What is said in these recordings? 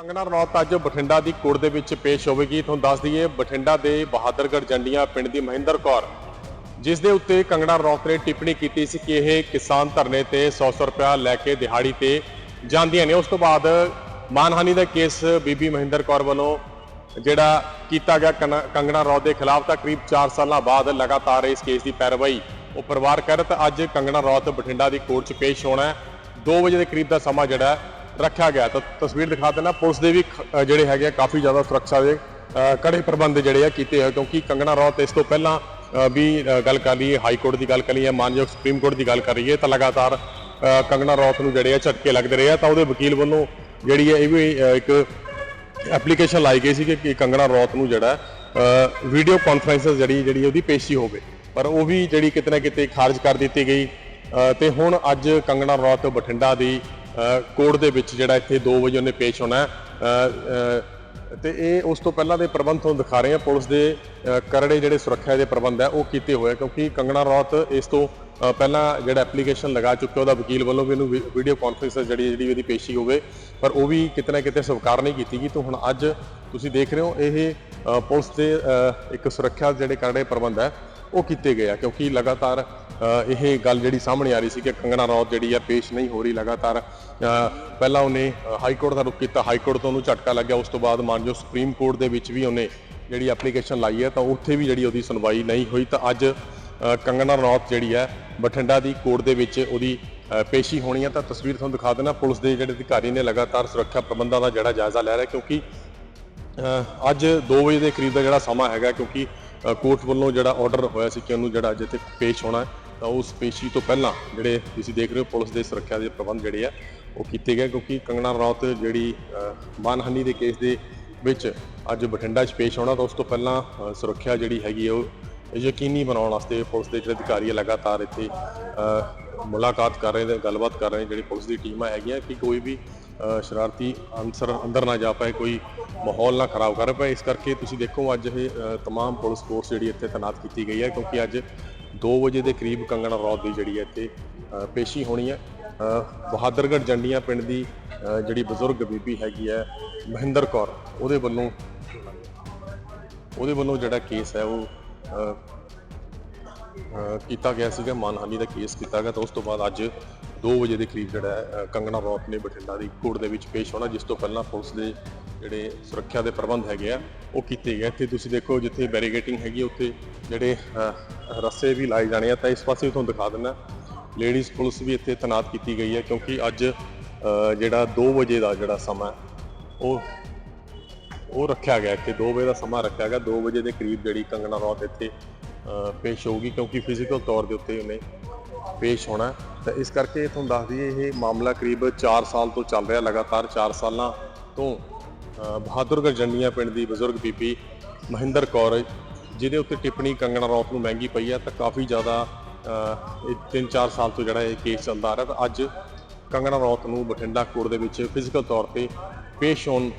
ਕੰਗਨਾ ਰਣੌਤ ਅੱਜ ਬਠਿੰਡਾ ਦੀ ਕੋਰਟ ਦੇ ਵਿੱਚ ਪੇਸ਼ ਹੋਵੇਗੀ। ਤੁਹਾਨੂੰ ਦੱਸ ਦਈਏ, ਬਠਿੰਡਾ ਦੇ ਬਹਾਦਰਗੜ੍ਹ ਜੰਡੀਆਂ ਪਿੰਡ ਦੀ ਮਹਿੰਦਰ ਕੌਰ, ਜਿਸ ਦੇ ਉੱਤੇ ਕੰਗਨਾ ਰਣੌਤ ਨੇ ਟਿੱਪਣੀ ਕੀਤੀ ਸੀ ਕਿ ਇਹ ਕਿਸਾਨ ਧਰਨੇ ਤੇ 100-100 ਰੁਪਇਆ ਲੈ ਕੇ ਦਿਹਾੜੀ ਤੇ ਜਾਂਦੀਆਂ ਨੇ। ਉਸ ਤੋਂ ਬਾਅਦ ਮਾਨਹਾਨੀ ਦਾ ਕੇਸ ਬੀਬੀ ਮਹਿੰਦਰ ਕੌਰ ਵੱਲੋਂ ਜਿਹੜਾ ਕੀਤਾ ਗਿਆ ਕੰਗਣਾ ਰੌਤ ਦੇ ਖਿਲਾਫ ਤਾਂ ਕਰੀਬ 4 ਸਾਲਾਂ ਬਾਅਦ ਲਗਾਤਾਰ ਇਸ ਕੇਸ ਦੀ ਪੈਰਵਾਈ ਉਹ ਪਰਿਵਾਰ ਕਰ ਤਾਂ ਅੱਜ ਕੰਗਣਾ ਰੌਤ ਬਠਿੰਡਾ ਦੀ ਕੋਰਟ 'ਚ ਪੇਸ਼ ਹੋਣਾ ਹੈ। 2 ਵਜੇ ਦੇ ਕਰੀਬ ਦਾ ਸਮਾਂ ਜਿਹੜਾ ਰੱਖਿਆ ਗਿਆ। ਤਾਂ ਤਸਵੀਰ ਦਿਖਾ ਦੇਣਾ ਪੁਲਿਸ ਦੇ ਵੀ ਜਿਹੜੇ ਹੈਗੇ ਆ, ਕਾਫੀ ਜ਼ਿਆਦਾ ਸੁਰੱਖਿਆ ਦੇ ਕੜੇ ਪ੍ਰਬੰਧ ਜਿਹੜੇ ਆ ਕੀਤੇ ਹੋਏ ਕਿਉਂਕਿ ਕੰਗਣਾ ਰਣੌਤ ਇਸ ਤੋਂ ਪਹਿਲਾਂ ਵੀ ਗੱਲ ਕਰ ਲਈਏ ਹਾਈ ਕੋਰਟ ਦੀ ਗੱਲ ਕਰ ਲਈਏ ਮਾਨਯੋਗ ਸੁਪਰੀਮ ਕੋਰਟ ਦੀ ਗੱਲ ਕਰ ਲਈਏ ਤਾਂ ਲਗਾਤਾਰ ਕੰਗਣਾ ਕੰਗਨਾ ਨੂੰ ਜਿਹੜੇ ਆ ਝਟਕੇ ਲੱਗਦੇ ਰਹੇ ਆ ਤਾਂ ਉਹਦੇ ਵਕੀਲ ਵੱਲੋਂ ਜਿਹੜੀ ਹੈ ਇਹ ਵੀ ਇੱਕ ਐਪਲੀਕੇਸ਼ਨ ਲਾਈ ਗਈ ਸੀ ਕਿ- ਕੰਗਣਾ ਕੰਗਨਾ ਰੌਤ ਨੂੰ ਜਿਹੜਾ ਵੀਡੀਓ ਕਾਨਫਰੰਸ ਜਿਹੜੀ ਜਿਹੜੀ ਉਹਦੀ ਪੇਸ਼ੀ ਹੋਵੇ। ਪਰ ਉਹ ਵੀ ਜਿਹੜੀ ਕਿਤੇ ਨਾ ਕਿਤੇ ਖਾਰਜ ਕਰ ਦਿੱਤੀ ਗਈ। ਅ, ਤੇ ਹੁਣ ਅੱਜ ਕੰਗਣਾ ਰੌਤ ਬਠਿੰਡਾ ਦੀ ਕੋਰਟ ਦੇ ਵਿੱਚ ਜਿਹੜਾ ਇੱਥੇ 2 ਵਜੇ ਉਹਨੇ ਪੇਸ਼ ਹੋਣਾ ਹੈ। ਤੇ ਇਹ ਉਸ ਤੋਂ ਪਹਿਲਾਂ ਦੇ ਪ੍ਰਬੰਧ ਤੁਹਾਨੂੰ ਦਿਖਾ ਰਹੇ ਹਾਂ ਪੁਲਿਸ ਦੇ ਕਰੜੇ ਜਿਹੜੇ ਸੁਰੱਖਿਆ ਦੇ ਪ੍ਰਬੰਧ ਹੈ, ਉਹ ਕੀਤੇ ਹੋਏ ਕਿਉਂਕਿ ਕੰਗਣਾ ਰੌਤ ਇਸ ਤੋਂ ਪਹਿਲਾਂ ਜਿਹੜਾ ਐਪਲੀਕੇਸ਼ਨ ਲਗਾ ਚੁੱਕਿਆ, ਉਹਦਾ ਵਕੀਲ ਵੱਲੋਂ ਵੀ ਇਹਨੂੰ ਵੀਡੀਓ ਕਾਨਫਰੰਸ ਜਿਹੜੀ ਜਿਹੜੀ ਉਹਦੀ ਪੇਸ਼ੀ ਹੋਵੇ, ਪਰ ਉਹ ਵੀ ਕਿਤੇ ਨਾ ਕਿਤੇ ਸਵੀਕਾਰ ਨਹੀਂ ਕੀਤੀ ਗਈ ਤਾਂ ਹੁਣ ਅੱਜ ਤੁਸੀਂ ਦੇਖ ਰਹੇ ਹੋ, ਇਹ ਪੁਲਿਸ ਦੇ ਇੱਕ ਸੁਰੱਖਿਆ ਜਿਹੜੇ ਕਰੜੇ ਪ੍ਰਬੰਧ ਹੈ, ਉਹ ਕੀਤੇ ਗਏ ਆ, ਕਿਉਂਕਿ ਲਗਾਤਾਰ ਇਹ ਗੱਲ ਜਿਹੜੀ ਸਾਹਮਣੇ ਆ ਰਹੀ ਸੀ ਕਿ ਕੰਗਣਾ ਰੌਤ ਜਿਹੜੀ ਆ ਪੇਸ਼ ਨਹੀਂ ਹੋ ਰਹੀ ਲਗਾਤਾਰ। ਪਹਿਲਾਂ ਉਹਨੇ ਹਾਈ ਕੋਰਟ ਦਾ ਰੁਖ ਕੀਤਾ, ਹਾਈ ਕੋਰਟ ਤੋਂ ਉਹਨੂੰ ਝਟਕਾ ਲੱਗਿਆ, ਉਸ ਤੋਂ ਬਾਅਦ ਮਾਨਜੋ ਸੁਪਰੀਮ ਕੋਰਟ ਦੇ ਵਿੱਚ ਵੀ ਉਹਨੇ ਜਿਹੜੀ ਐਪਲੀਕੇਸ਼ਨ ਲਾਈ ਹੈ, ਤਾਂ ਉੱਥੇ ਵੀ ਜਿਹੜੀ ਉਹਦੀ ਸੁਣਵਾਈ ਨਹੀਂ ਹੋਈ, ਤਾਂ ਅੱਜ ਕੰਗਣਾ ਕੰਗਨਾ ਰਣੌਤ ਜਿਹੜੀ ਹੈ, ਬਠਿੰਡਾ ਦੀ ਕੋਰਟ ਦੇ ਵਿੱਚ ਉਹਦੀ ਪੇਸ਼ੀ ਹੋਣੀ ਹੈ। ਤਾਂ ਤਸਵੀਰ ਤੁਹਾਨੂੰ ਦਿਖਾ ਦੇਣਾ ਪੁਲਿਸ ਦੇ ਜਿਹੜੇ ਅਧਿਕਾਰੀ ਨੇ ਲਗਾਤਾਰ ਸੁਰੱਖਿਆ ਪ੍ਰਬੰਧਾਂ ਦਾ ਜਿਹੜਾ ਜਾਇਜ਼ਾ ਲੈ ਰਿਹਾ, ਕਿਉਂਕਿ ਅੱਜ 2 ਵਜੇ ਦੇ ਕਰੀਬ ਦਾ ਜਿਹੜਾ ਸਮਾਂ ਹੈਗਾ, ਕਿਉਂਕਿ ਕੋਰਟ ਵੱਲੋਂ ਜਿਹੜਾ ਆਰਡਰ ਹੋਇਆ ਸੀ ਕਿ ਉਹਨੂੰ ਜਿਹੜਾ ਅੱਜ ਇੱਥੇ ਪੇਸ਼ ਹੋਣਾ ਹੈ। ਤਾਂ ਉਸ ਪੇਸ਼ੀ ਤੋਂ ਪਹਿਲਾਂ ਜਿਹੜੇ ਤੁਸੀਂ ਦੇਖ ਰਹੇ ਹੋ ਪੁਲਿਸ ਦੇ ਸੁਰੱਖਿਆ ਦੇ ਪ੍ਰਬੰਧ ਜਿਹੜੇ ਆ ਉਹ ਕੀਤੇ ਗਏ ਕਿਉਂਕਿ ਕੰਗਣਾ ਰੌਤ ਜਿਹੜੀ ਮਾਨਹਾਨੀ ਦੇ ਕੇਸ ਦੇ ਵਿੱਚ ਅੱਜ ਬਠਿੰਡਾ 'ਚ ਪੇਸ਼ ਹੋਣਾ ਤਾਂ ਉਸ ਤੋਂ ਪਹਿਲਾਂ ਸੁਰੱਖਿਆ ਜਿਹੜੀ ਹੈਗੀ ਹੈ ਉਹ ਯਕੀਨੀ ਬਣਾਉਣ ਵਾਸਤੇ ਪੁਲਿਸ ਦੇ ਜਿਹੜੇ ਅਧਿਕਾਰੀ ਆ ਲਗਾਤਾਰ ਇੱਥੇ ਮੁਲਾਕਾਤ ਕਰ ਰਹੇ ਨੇ ਗੱਲਬਾਤ ਕਰ ਰਹੇ ਜਿਹੜੀ ਪੁਲਿਸ ਦੀ ਟੀਮਾਂ ਹੈਗੀਆਂ ਕਿ ਕੋਈ ਵੀ ਸ਼ਰਾਰਤੀ ਅਨਸਰ ਅੰਦਰ ਨਾ ਜਾ ਪਾਏ ਕੋਈ ਮਾਹੌਲ ਨਾ ਖਰਾਬ ਕਰ ਪਾਏ। ਇਸ ਕਰਕੇ ਤੁਸੀਂ ਦੇਖੋ ਅੱਜ ਇਹ ਅ, ਤਮਾਮ ਪੁਲਿਸ ਫੋਰਸ ਜਿਹੜੀ ਇੱਥੇ ਤਾਇਨਾਤ ਕੀਤੀ ਗਈ ਹੈ ਕਿਉਂਕਿ ਅੱਜ 2 ਵਜੇ ਦੇ ਕਰੀਬ ਕੰਗਣਾ ਰੌਤ ਦੀ ਜਿਹੜੀ ਹੈ ਇੱਥੇ ਪੇਸ਼ੀ ਹੋਣੀ ਹੈ। ਅ, ਬਹਾਦਰਗੜ੍ਹ ਜੰਡੀਆਂ ਪਿੰਡ ਦੀ ਜਿਹੜੀ ਬਜ਼ੁਰਗ ਬੀਬੀ ਹੈਗੀ ਹੈ ਮਹਿੰਦਰ ਕੌਰ ਉਹਦੇ ਵੱਲੋਂ ਉਹਦੇ ਵੱਲੋਂ ਜਿਹੜਾ ਕੇਸ ਹੈ ਉਹ ਕੀਤਾ ਗਿਆ ਸੀਗਾ ਮਾਨਹਾਨੀ ਦਾ ਕੇਸ ਕੀਤਾ ਗਿਆ। ਤਾਂ ਉਸ ਤੋਂ ਬਾਅਦ ਅੱਜ 2 ਵਜੇ ਦੇ ਕਰੀਬ ਜਿਹੜਾ ਕੰਗਣਾ ਰੌਤ ਨੇ ਬਠਿੰਡਾ ਦੀ ਕੋਰਟ ਦੇ ਵਿੱਚ ਪੇਸ਼ ਹੋਣਾ ਜਿਸ ਤੋਂ ਪਹਿਲਾਂ ਪੁਲਿਸ ਦੇ ਜਿਹੜੇ ਸੁਰੱਖਿਆ ਦੇ ਪ੍ਰਬੰਧ ਹੈਗੇ ਆ ਉਹ ਕੀਤੇ ਗਏ। ਇੱਥੇ ਤੁਸੀਂ ਦੇਖੋ ਜਿੱਥੇ ਬੈਰੀਗੇਟਿੰਗ ਹੈਗੀ ਉੱਥੇ ਜਿਹੜੇ ਅ, ਰੱਸੇ ਵੀ ਲਾਏ ਜਾਣੇ ਆ। ਤਾਂ ਇਸ ਪਾਸੇ ਵੀ ਤੁਹਾਨੂੰ ਦਿਖਾ ਦਿੰਦਾ। ਲੇਡੀਜ਼ ਪੁਲਿਸ ਵੀ ਇੱਥੇ ਤੈਨਾਤ ਕੀਤੀ ਗਈ ਹੈ ਕਿਉਂਕਿ ਅੱਜ ਜਿਹੜਾ 2 ਵਜੇ ਦਾ ਜਿਹੜਾ ਸਮਾਂ ਉਹ ਉਹ ਰੱਖਿਆ ਗਿਆ। ਇੱਥੇ 2 ਵਜੇ ਦਾ ਸਮਾਂ ਰੱਖਿਆ ਗਿਆ। 2 ਵਜੇ ਦੇ ਕਰੀਬ ਜਿਹੜੀ ਕੰਗਣਾ ਰੌਤ ਇੱਥੇ ਪੇਸ਼ ਹੋਊਗੀ ਕਿਉਂਕਿ ਫਿਜ਼ੀਕਲ ਤੌਰ ਦੇ ਉੱਤੇ ਉਹਨੇ ਪੇਸ਼ ਹੋਣਾ ਤਾਂ ਇਸ ਕਰਕੇ ਤੁਹਾਨੂੰ ਦੱਸ ਦਈਏ ਇਹ ਮਾਮਲਾ ਕਰੀਬ 4 ਸਾਲ ਤੋਂ ਚੱਲ ਰਿਹਾ। ਲਗਾਤਾਰ 4 ਸਾਲਾਂ ਤੋਂ ਅ, ਜੰਡੀਆਂ ਪਿੰਡ ਦੀ ਬਜ਼ੁਰਗ ਬੀਬੀ ਮਹਿੰਦਰ ਕੌਰ ਜਿਹਦੇ ਉੱਤੇ ਟਿੱਪਣੀ ਕੰਗਣਾ ਰੌਤ ਨੂੰ ਮਹਿੰਗੀ ਪਈ ਹੈ ਤਾਂ ਕਾਫੀ ਜ਼ਿਆਦਾ ਅ, ਇਹ 3-4 ਸਾਲ ਤੋਂ ਜਿਹੜਾ ਇਹ ਕੇਸ ਚੱਲਦਾ ਆ ਰਿਹਾ ਤਾਂ ਅੱਜ ਕੰਗਣਾ ਰੌਤ ਨੂੰ ਬਠਿੰਡਾ ਕੋਰਟ ਦੇ ਵਿੱਚ ਫਿਜ਼ੀਕਲ ਤੌਰ ਤੇ ਪੇਸ਼ ਹੋਣ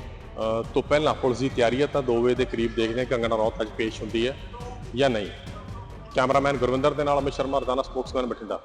ਤੋਂ ਪਹਿਲਾਂ ਪੁਲਿਸ ਦੀ ਤਿਆਰੀ ਹੈ ਤਾਂ 2 ਵਜੇ ਦੇ ਕਰੀਬ ਦੇਖਦੇ ਹਾਂ ਕੰਗਣਾ ਰੌਤ ਅੱਜ ਪੇਸ਼ ਹੁੰਦੀ ਹੈ ਜਾਂ ਨਹੀਂ। ਕੈਮਰਾਮੈਨ ਗੁਰਵਿੰਦਰ ਦੇ ਨਾਲ ਅਮਿਤ ਸ਼ਰਮਾ ਰਜ਼ਾਨਾ ਸਪੋਰਟਸਮੈਨ ਬਠਿੰਡਾ।